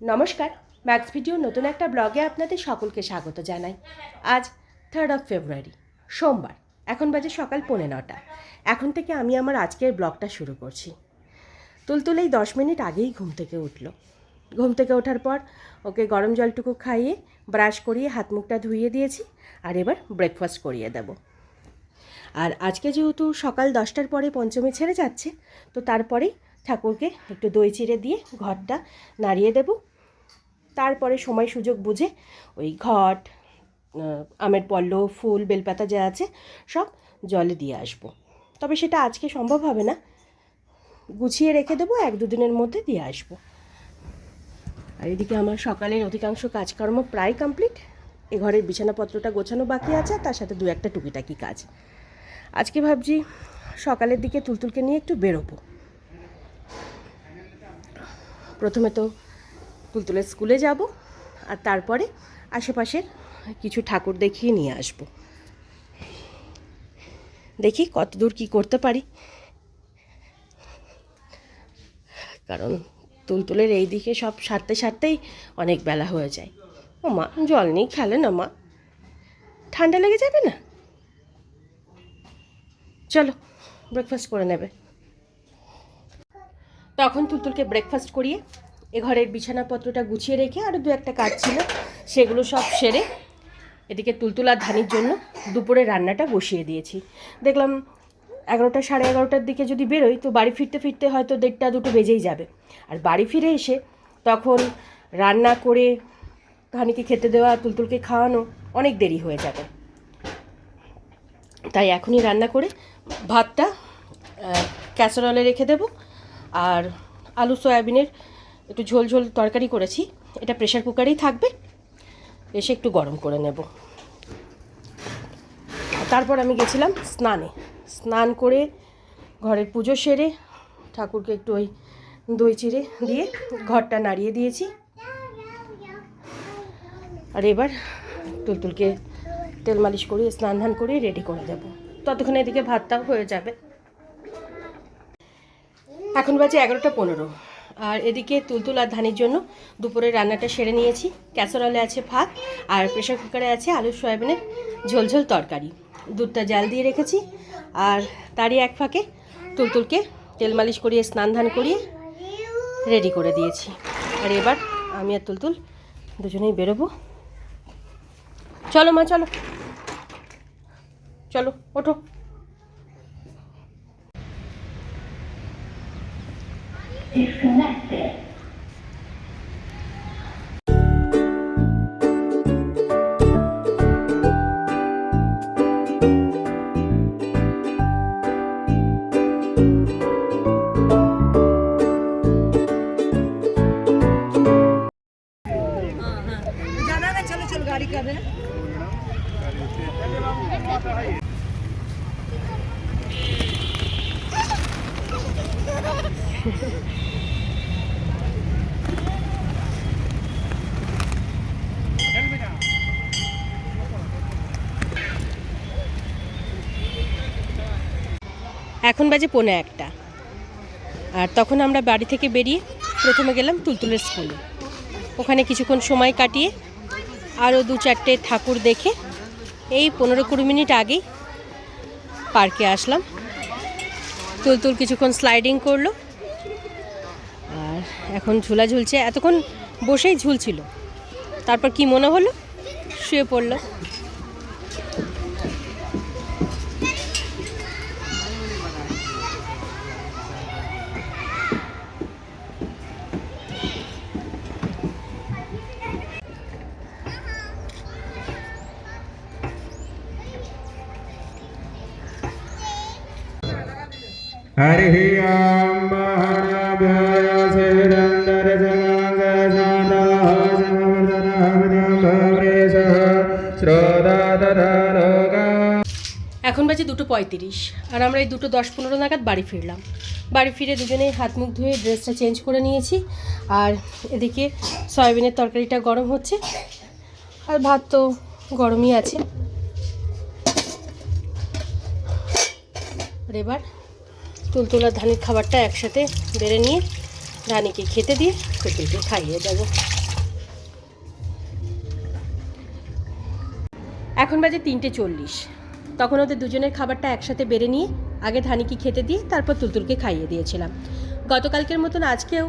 নমস্কার max video নতুন একটা ব্লগে আপনাদের সকলকে স্বাগত জানাই। আজ থার্ড অফ ফেব্রুয়ারি সোমবার, এখন বাজে সকাল পৌনে নটা। এখন থেকে আমি আমার আজকের ব্লগটা শুরু করছি। তুলতুলেই দশ মিনিট আগেই ঘুম থেকে উঠল। ঘুম থেকে ওঠার পর ওকে গরম জলটুকু খাইয়ে, ব্রাশ করিয়ে হাত মুখটা ধুইয়ে দিয়েছি আর এবার ব্রেকফাস্ট করিয়ে দেবো। আর আজকে যেহেতু সকাল দশটার পরে পঞ্চমী ছেড়ে যাচ্ছে, তো তারপরেই ঠাকুরকে একটু দই চিড়ে দিয়ে ঘরটা নাড়িয়ে দেব। তারপরে সময় সুযোগ বুঝে ওই ঘট আমের পল্লব ফুল, বেলপাতা যা আছে সব জলে দিয়ে আসব। তবে সেটা আজকে সম্ভব হবে না। গুছিয়ে রেখে দেবো, এক দুদিনের মধ্যে দিয়ে আসব। আর এদিকে আমার সকালের অধিকাংশ কাজকর্ম প্রায় কমপ্লিট। এ ঘরের বিছানাপত্রটা গোছানো বাকি আছে তার সাথে দু একটা টুকিটাকি কাজ। আজকে ভাবছি সকালের দিকে তুলতুলকে নিয়ে একটু বেরোবো। প্রথমে তো তুলতুলের স্কুলে যাব, আর তারপরে আশেপাশের কিছু ঠাকুর দেখিয়ে নিয়ে আসব। দেখি কত দূর কি করতে পারি। কারণ তুলতুলের এই দিকে সব সারতে সারতেই অনেক বেলা হয়ে যায়। ও মা, জল নেই, খেলে না মা। ঠান্ডা লেগে যাবে না? চলো ব্রেকফাস্ট করে নেবে। তখন তুলতুলকে ব্রেকফাস্ট করিয়ে এ ঘরের বিছানাপত্রটা গুছিয়ে রেখে আরও দু একটা কাজ ছিল, সেগুলো সব সেরে এদিকে তুলতুল আর ধানির জন্য দুপুরে রান্নাটা বসিয়ে দিয়েছি। দেখলাম এগারোটা সাড়ে এগারোটার দিকে যদি বেরোই তো বাড়ি ফিরতে ফিরতে হয়তো দেড়টা দুটো বেজেই যাবে। আর বাড়ি ফিরে এসে তখন রান্না করে ধানিকে খেতে দেওয়া, তুলতুলকে খাওয়ানো অনেক দেরি হয়ে যাবে। তাই এখনই রান্না করে ভাতটা ক্যাসারলে রেখে দেব। আর আলু সয়াবিনের একটু ঝোল ঝোল তরকারি করেছি। এটা প্রেশার কুকারেই থাকবে। এসে একটু গরম করে নেব। তারপর আমি গেছিলাম স্নানে। স্নান করে ঘরের পুজো সেরে ঠাকুরকে একটু ওই দই চিড়ে দিয়ে ঘরটা নাড়িয়ে দিয়েছি। আর এবার তুলতুলকে তেল মালিশ করিয়ে স্নান ধান করে রেডি করে দেব। ততক্ষণ এদিকে ভাতটাও হয়ে যাবে। এখন বাজে এগারোটা পনেরো। আর এদিকে তুলতুল আর ধানের জন্য দুপুরে রান্নাটা সেরে নিয়েছি। ক্যাসারলে আছে ভাত আর প্রেশার কুকারে আছে আলু সয়াবিনের ঝোলঝোল তরকারি। দুধটা জাল দিয়ে রেখেছি আর তারই এক ফাঁকে তুলতুলকে তেল মালিশ করিয়ে স্নান ধান করিয়ে রেডি করে দিয়েছি। আর এবার আমি আর তুলতুল দুজনেই বেরোবো। চলো মা, চলো। চলো, ওঠো। এখন বাজে পৌনে একটা। আর তখন আমরা বাড়ি থেকে বেরিয়ে প্রথমে গেলাম তুলতুলের স্কুলে। ওখানে কিছুক্ষণ সময় কাটিয়ে আরও দু চারটে ঠাকুর দেখে এই পনেরো কুড়ি মিনিট আগেই পার্কে আসলাম। তুলতুল কিছুক্ষণ স্লাইডিং করল। আর এখন ঝুলা ঝুলছে। এতক্ষণ বসেই ঝুলছিল। তারপর কি মনে হলো? শুয়ে পড়ল। हरिः ॐ महाराभ्याय श्रीरन्दरजगाङ्गजाताः श्रोता तथा लोका এখন বাজে দুটো পঁয়ত্রিশ আর আমরা এই দুটো দশ পনেরো নাগাদ বাড়ি ফিরলাম বাড়ি ফিরে দুজনেই হাত মুখ ধুয়ে ড্রেসটা চেঞ্জ করে নিয়েছি আর এদিকে সয়াবিনের তরকারিটা গরম হচ্ছে আর ভাত তো গরমই আছে আর এবার তুলতুলার ধানের খাবারটা একসাথে বেড়ে নিয়ে ধানিকে খেতে দিয়ে কুকুরকে খাইয়ে দেবো। এখন বাজে তিনটে চল্লিশ। তখন ওদের দুজনের খাবারটা একসাথে বেড়ে নিয়ে আগে ধানিকে খেতে দিয়ে তারপর তুলতুলকে খাইয়ে দিয়েছিলাম। গতকালকের মতন আজকেও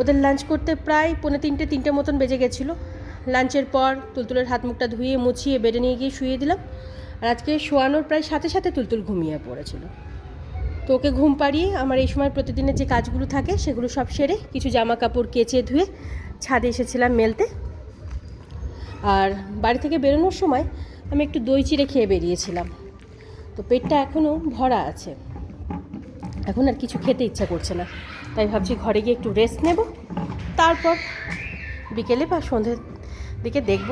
ওদের লাঞ্চ করতে প্রায় পৌনে তিনটে তিনটে মতন বেজে গেছিল। লাঞ্চের পর তুলতুলের হাত মুখটা ধুয়ে মুছিয়ে বেডে নিয়ে গিয়ে শুয়ে দিলাম। আর আজকে শোয়ানোর প্রায় সাথে সাথে তুলতুল ঘুমিয়ে পড়েছিল। তো ওকে ঘুম পাড়িয়ে আমার এই সময় প্রতিদিনের যে কাজগুলো থাকে, সেগুলো সব সেরে কিছু জামা কাপড় কেচে ধুয়ে ছাদে এসেছিলাম মেলতে। আর বাড়ি থেকে বেরোনোর সময় আমি একটু দই চিড়ে খেয়ে বেরিয়েছিলাম। তো পেটটা এখনও ভরা আছে। এখন আর কিছু খেতে ইচ্ছা করছে না। তাই ভাবছি ঘরে গিয়ে একটু রেস্ট নেব। তারপর বিকেলে বা সন্ধ্যের দিকে দেখব।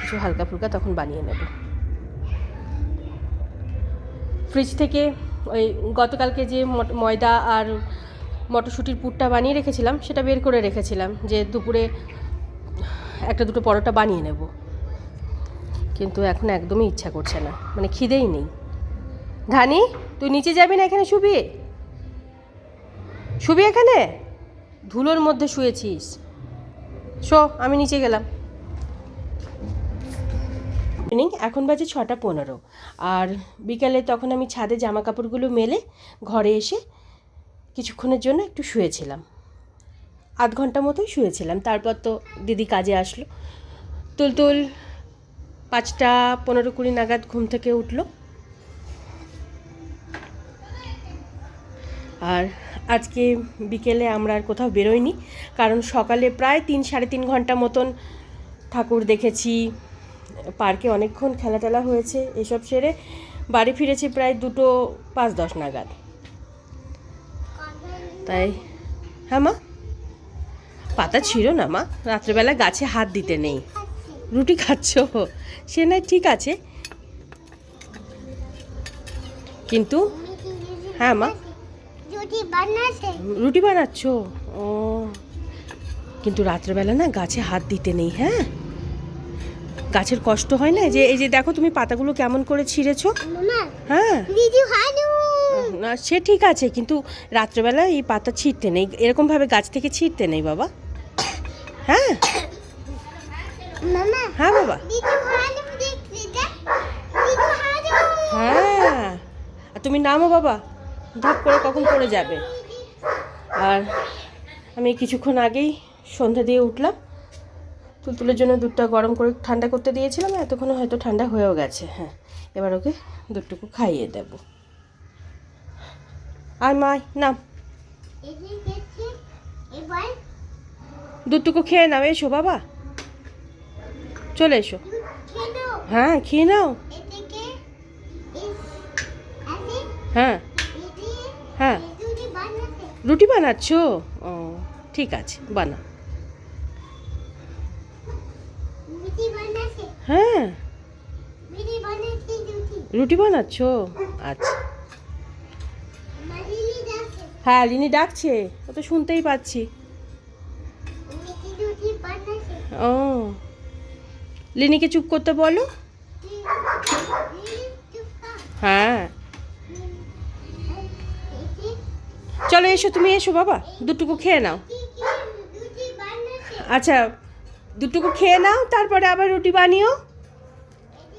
কিছু হালকা ফুলকা তখন বানিয়ে নেব। ফ্রিজ থেকে ওই গতকালকে যে ময়দা আর মটরশুঁটির পুরটা বানিয়ে রেখেছিলাম, সেটা বের করে রেখেছিলাম যে দুপুরে একটা দুটো পরোটা বানিয়ে নেব। কিন্তু এখন একদমই ইচ্ছা করছে না মানে খিদেই নেই। ধানি তুই নিচে যাবি না এখানে শুবি? শুবি এখানে? ধুলোর মধ্যে শুয়েছিস। শো, আমি নিচে গেলাম। ইভিনিং এখন বাজে ছটা পনেরো। আর বিকালে তখন আমি ছাদে জামা কাপড়গুলো মেলে ঘরে এসে কিছুক্ষণের জন্য একটু শুয়েছিলাম। আধ ঘণ্টা মতোই শুয়েছিলাম। তারপর তো দিদি কাজে আসলো। তুলতুল পাঁচটা পনেরো কুড়ি নাগাদ ঘুম থেকে উঠল। আর আজকে বিকেলে আমরা আর কোথাও বেরোইনি। কারণ সকালে প্রায় তিন সাড়ে তিন ঘণ্টা মতন ঠাকুর দেখেছি পার্কে অনেকক্ষণ খেলা টেলা হয়েছে এসব সেরে বাড়ি ফিরেছি প্রায় দুটো পাঁচ দশ নাগাদ। তাই হ্যাঁ মা? পাতা ছিল না মা? রাত্রেবেলা গাছে হাত দিতে নেই। রুটি খাচ্ছ? সে নয় ঠিক আছে। কিন্তু হ্যাঁ মা? রুটি বানাচ্ছ? ও। কিন্তু রাত্রেবেলা না গাছে হাত দিতে নেই হ্যাঁ? গাছের কষ্ট হয় না? যে এই যে দেখো তুমি পাতাগুলো কেমন করে ছিঁড়েছো। হ্যাঁ। দিদি হানু না। সে ঠিক আছে কিন্তু রাত্রেবেলা এই পাতা ছিঁড়তে নেই। এরকমভাবে গাছ থেকে ছিঁড়তে নেই বাবা। হ্যাঁ। মামা হ্যাঁ বাবা। হ্যাঁ আর তুমি নামো বাবা। ধাপ করে কখন পড়ে যাবে। আর আমি কিছুক্ষণ আগেই সন্ধ্যা দিয়ে উঠলাম। তুলতুলের জন্য দুধটা গরম করে ঠান্ডা করতে দিয়েছিলাম, এতক্ষণে হয়তো ঠান্ডা হয়েও গেছে। হ্যাঁ এবার ওকে দুধটুকু খাইয়ে দেব। আর মাই নাম। দুধটুকু খেয়ে নাও, এসো বাবা। চলে এসো। হ্যাঁ খেয়ে নাও। হ্যাঁ। হ্যাঁ। রুটি বানাচ্ছো? ও, ঠিক আছে বানা হ্যাঁ। রুটি। বানাচ্ছো? আচ্ছা। হ্যাঁ লিনি ডাকছে। ও তো শুনতেই পাচ্ছি। ও। লিনিকে চুপ করতে বলো। হ্যাঁ। চলো এসো তুমি এসো বাবা। দুটুকু খেয়ে নাও। আচ্ছা দুটুকু খেয়ে নাও, তারপরে আবার রুটি বানিও।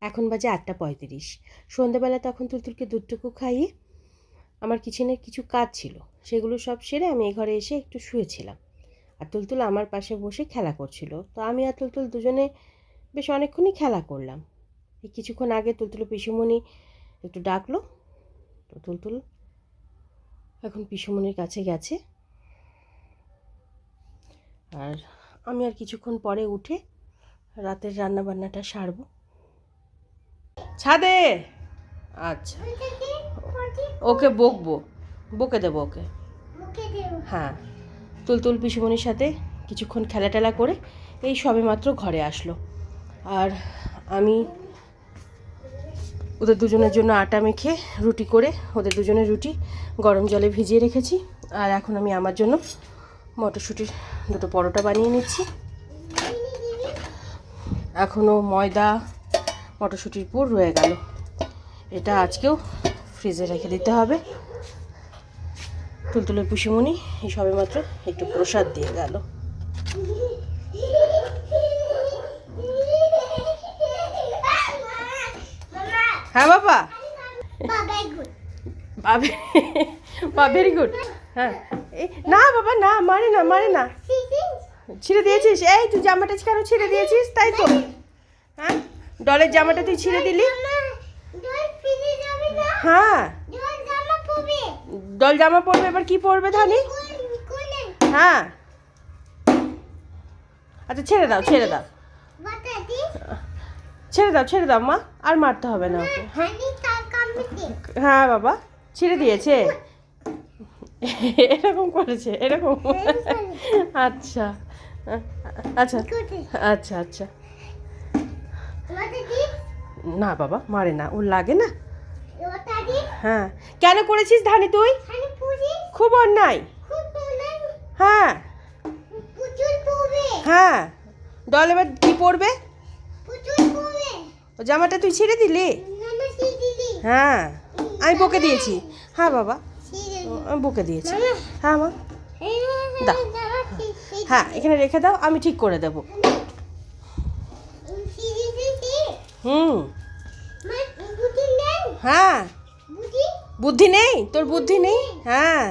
এখন বাজে আটটা পঁয়ত্রিশ। সন্ধ্যাবেলা তখন তুলতুলকে দুধটুকু খাইয়ে আমার কিচেনের কিছু কাজ ছিল, সেগুলো সব সেরে আমি এই ঘরে এসে একটু শুয়েছিলাম। আর তুলতুল আমার পাশে বসে খেলা করছিল, তো আমি আর তুলতুল দুজনে বেশ অনেকক্ষণই খেলা করলাম। এই কিছুক্ষণ আগে তুলতুল পিসুমণি একটু ডাকলো, তো তুলতুল এখন পিসুমণির কাছে গেছে। আর আমি আর কিছুক্ষণ পরে উঠে রাতের রান্না বান্নাটা সারবো। ছাদে! আচ্ছা। ওকে বকবো। বকে দেবো ওকে। হ্যাঁ। তুলতুল পিসুমনির সাথে কিছুক্ষণ খেলা টেলা করে এই সবে মাত্র ঘরে আসলো। আর আমি ওদের দুজনের জন্য আটা মেখে রুটি করে ওদের দুজনের রুটি গরম জলে ভিজিয়ে রেখেছি। আর এখন আমি আমার জন্য মটরশুঁটির দুটো পরোটা বানিয়ে নিচ্ছি। এখনও ময়দা মটরশুঁটির পুর রয়ে গেল। এটা আজকেও ফ্রিজে রেখে দিতে হবে। তুলতুলের পুষিমণি এই সবে মাত্র একটু প্রসাদ দিয়ে গেল। হ্যাঁ বাবা। বাবে বা ভেরি গুড। হ্যাঁ। না বাবা না মারে না মারে না। ছিঁড়ে দিয়েছিস? এই তুই জামাটা কেন ছিঁড়ে দিয়েছিস তাই তো। হ্যাঁ ডলের জামাটা তুই ছিঁড়ে দিলি। হ্যাঁ। ডল জামা পরবে এবার কি পরবে ধানি? হ্যাঁ। আচ্ছা ছেড়ে দাও ছেড়ে দাও। ছেড়ে দাও ছেড়ে দাও মা আর মারতে হবে না ওকে। হ্যাঁ বাবা ছিঁড়ে দিয়েছে। এরকম করেছে, এরকম। আচ্ছা। আচ্ছা। আচ্ছা আচ্ছা। না বাবা, মারে না, ওর লাগে না। হ্যাঁ। কেন করেছিস ধানি তুই? খুব অন্যায়। হ্যাঁ। হ্যাঁ। ডল এবার কি পরবে ও জামাটা তুই ছিঁড়ে দিলি? হ্যাঁ। আমি বকে দিয়েছি। হ্যাঁ বাবা। বকে দিয়েছি। হ্যাঁ মা। দাও। হ্যাঁ এখানে রেখে দাও আমি ঠিক করে দেবো। হুম। হ্যাঁ। বুদ্ধি? নেই তোর বুদ্ধি নেই? হ্যাঁ।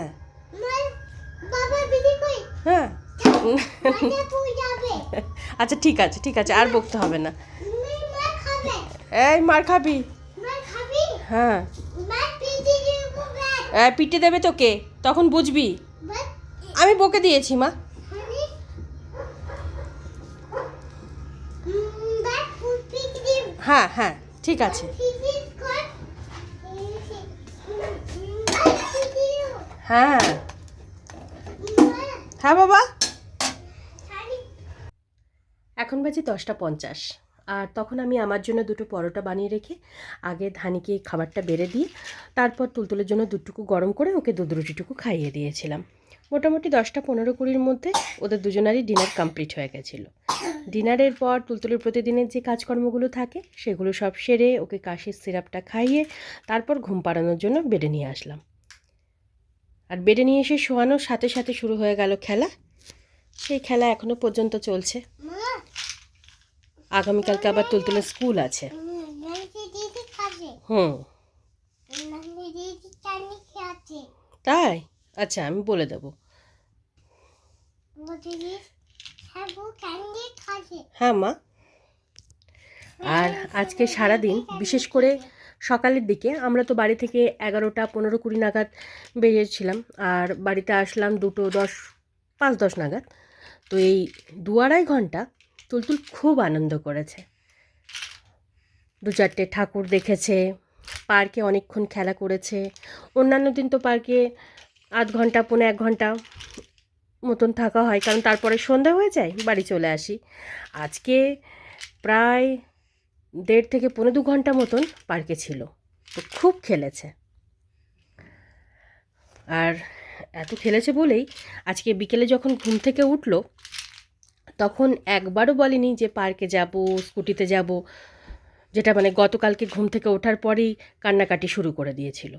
হ্যাঁ। আচ্ছা ঠিক আছে ঠিক আছে আর বকতে হবে না। এই মার খাবি। হ্যাঁ। পিটে দেবে তোকে, তখন বুঝবি। আমি বকে দিয়েছি, মা। হ্যাঁ হ্যাঁ ঠিক আছে। হ্যাঁ। হ্যাঁ বাবা। এখন বাজে দশটা পঞ্চাশ। আর তখন আমি আমার জন্য দুটো পরোটা বানিয়ে রেখে আগে ধানিকে খাবারটা বেড়ে দিয়ে তারপর তুলতুলের জন্য দুটুকু গরম করে ওকে দুধ রুটিটুকু খাইয়ে দিয়েছিলাম। মোটামুটি দশটা পনেরো কুড়ির মধ্যে ওদের দুজনারই ডিনার কমপ্লিট হয়ে গেছিল। ডিনারের পর তুলতুলের প্রতিদিনের যে কাজকর্মগুলো থাকে সেগুলো সব সেরে ওকে কাশির সিরাপটা খাইয়ে তারপর ঘুম পাড়ানোর জন্য বেডে নিয়ে আসলাম। আর বেডে নিয়ে এসে শোয়ানোর সাথে সাথে শুরু হয়ে গেল খেলা। সেই খেলা এখনও পর্যন্ত চলছে। আগামীকালকে আবার তুলতুলের স্কুল আছে। হুম। তাই? আচ্ছা আমি বলে দেবো। হ্যাঁ মা। আর আজকে সারা দিন বিশেষ করে সকালের দিকে, আমরা তো বাড়ি থেকে এগারোটা পনেরো কুড়ি নাগাদ বেরিয়েছিলাম, আর বাড়িতে আসলাম দুটো দশ, পাঁচ দশ নাগাদ। তো এই দু আড়াই ঘণ্টা তুলতুল খুব আনন্দ করেছে। দু চারটে ঠাকুর দেখেছে, পার্কে অনেকক্ষণ খেলা করেছে। অন্যান্য দিন তো পার্কে আধ ঘণ্টা, পৌনে এক ঘণ্টা মতন থাকা হয়, কারণ তারপরে সন্ধ্যা হয়ে যায়, বাড়ি চলে আসি। আজকে প্রায় দেড় থেকে পনেরো দু ঘণ্টা মতন পার্কে ছিল, তো খুব খেলেছে। আর এত খেলেছে বলেই আজকে বিকেলে যখন ঘুম থেকে উঠল তখন একবারও বলেনি যে পার্কে যাব, স্কুটিতে যাব, যেটা মানে গতকালকে ঘুম থেকে ওঠার পরেই কান্নাকাটি শুরু করে দিয়েছিল।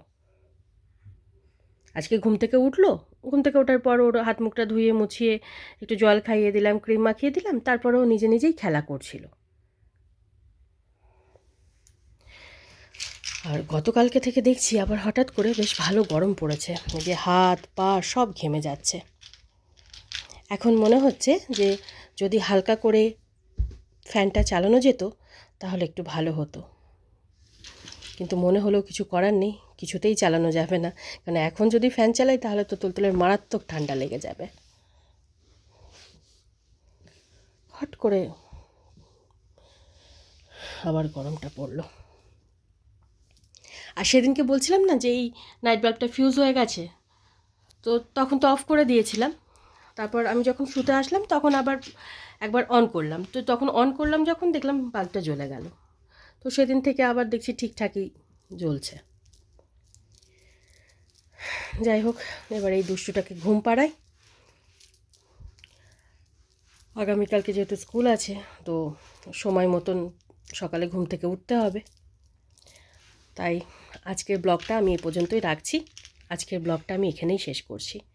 আজকে ঘুম থেকে উঠল, ঘুম থেকে ওঠার পর ওর হাত মুখটা ধুয়ে মুছিয়ে একটু জল খাইয়ে দিলাম, ক্রিম মাখিয়ে দিলাম তারপরে ও নিজে নিজেই খেলা করছিল। আর গতকালকে থেকে দেখছি আবার হঠাৎ করে বেশ ভালো গরম পড়েছে যে হাত, পা সব ঘেমে যাচ্ছে। এখন মনে হচ্ছে যে যদি হালকা করে ফ্যানটা চালানো যেত, তাহলে একটু ভালো হতো। কিন্তু মনে হলেও কিছু করার নেই, কিছুতেই চালানো যাবে না। কারণ এখন যদি ফ্যান চালাই, তাহলে তো তুলতুলের মারাত্মক ঠান্ডা লেগে যাবে। হট করে আবার গরমটা পড়ল। আর সেদিনকে বলছিলাম না যে এই নাইট বাল্বটা ফিউজ হয়ে গেছে? তো তখন তো অফ করে দিয়েছিলাম। তারপর আমি যখন শুতে আসলাম, তখন আবার একবার অন করলাম। তো তখন অন করলাম যখন, দেখলাম বাল্বটা জ্বলে গেল। তো সেদিন থেকে আবার দেখছি ঠিকঠাকই জ্বলছে। যাই হোক, এবার এই দুষ্টুটাকে ঘুম পাড়াই। আগামীকালকে যেহেতু স্কুল আছে, তো সময় মতন সকালে ঘুম থেকে উঠতে হবে। তাই আজকের ব্লগটা আমি এ পর্যন্তই রাখছি। আজকের ব্লগটা আমি এখানেই শেষ করছি।